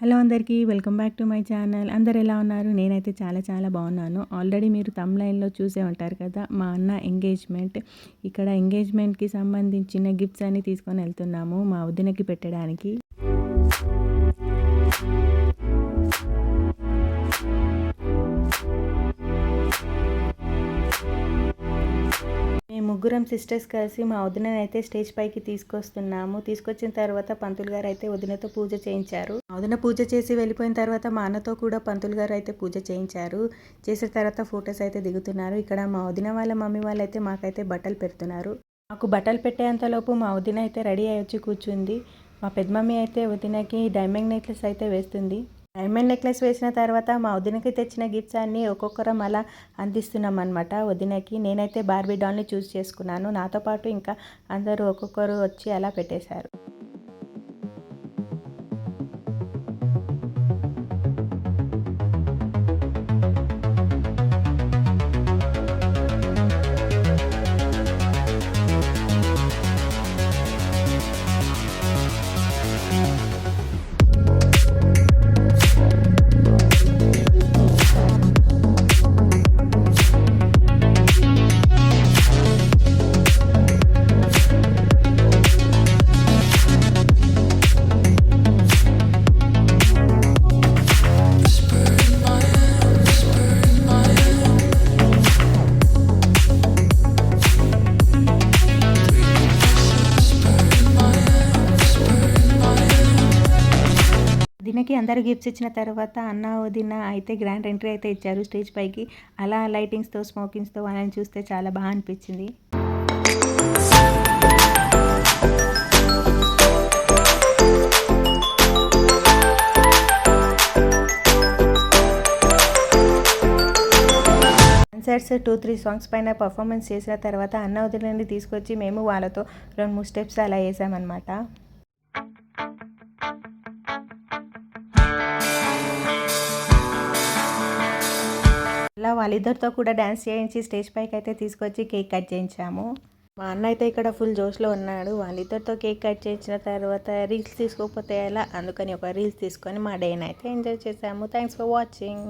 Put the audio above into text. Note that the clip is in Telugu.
హలో అందరికీ welcome back to my channel. అందరు ఎలా ఉన్నారు? నేనైతే చాలా చాలా బాగున్నాను. ఆల్రెడీ మీరు తమ్లైన్లో చూసే ఉంటారు కదా మా అన్న ఎంగేజ్మెంట్. ఇక్కడ ఎంగేజ్మెంట్కి సంబంధించిన గిఫ్ట్స్ అన్ని తీసుకొని వెళ్తున్నాము మా వదినకి పెట్టడానికి. ముగ్గురం సిస్టర్స్ కలిసి మా వదినని అయితే స్టేజ్ పైకి తీసుకొస్తున్నాము. తీసుకొచ్చిన తర్వాత పంతులు గారు అయితే వదినతో పూజ చేయించారు. మా వదిన పూజ చేసి వెళ్ళిపోయిన తర్వాత మా అన్నతో కూడా పంతులు గారు అయితే పూజ చేయించారు. చేసిన తర్వాత ఫొటోస్ అయితే దిగుతున్నారు. ఇక్కడ మా వదిన వాళ్ళ మమ్మీ వాళ్ళు అయితే మాకైతే బట్టలు పెడుతున్నారు. మాకు బట్టలు పెట్టేంతలోపు మా వదిన అయితే రెడీ అయ్యి వచ్చి కూర్చుంది. మా పెద్ద మమ్మీ అయితే వదినకి డైమండ్ నెక్లెస్ అయితే వేస్తుంది. డైమండ్ నెక్లెస్ వేసిన తర్వాత మా వదినకి తెచ్చిన గిఫ్ట్స్ అన్నీ ఒక్కొక్కరం అలా అందిస్తున్నాం అనమాట వదినకి నేనైతే బార్బీ డాల్ని చూస్ చేసుకున్నాను. నాతో పాటు ఇంకా అందరూ ఒక్కొక్కరు వచ్చి అలా పెట్టేశారు. వదినకి అందరూ గిఫ్ట్స్ ఇచ్చిన తర్వాత అన్న వదిన అయితే గ్రాండ్ ఎంట్రీ అయితే ఇచ్చారు స్టేజ్ పైకి. అలా లైటింగ్స్తో స్మోకింగ్స్తో వాళ్ళని చూస్తే చాలా బాగా అనిపించింది. కన్సర్ట్స్ టూ త్రీ సాంగ్స్ పైన పర్ఫార్మెన్స్ చేసిన తర్వాత అన్న వదిలని తీసుకొచ్చి మేము వాళ్ళతో రెండు మూడు స్టెప్స్ అలా వేసామన్నమాట. అలా వాళ్ళిద్దరితో కూడా డ్యాన్స్ చేయించి స్టేజ్ పైకి అయితే తీసుకొచ్చి కేక్ కట్ చేయించాము. మా అన్న అయితే ఇక్కడ ఫుల్ జోష్లో ఉన్నాడు. వాళ్ళిద్దరితో కేక్ కట్ చేయించిన తర్వాత రీల్స్ తీసుకోకపోతే ఎలా? అందుకని ఒక రీల్స్ తీసుకొని మా డేని అయితే ఎంజాయ్ చేసాము థ్యాంక్స్ ఫర్ వాచింగ్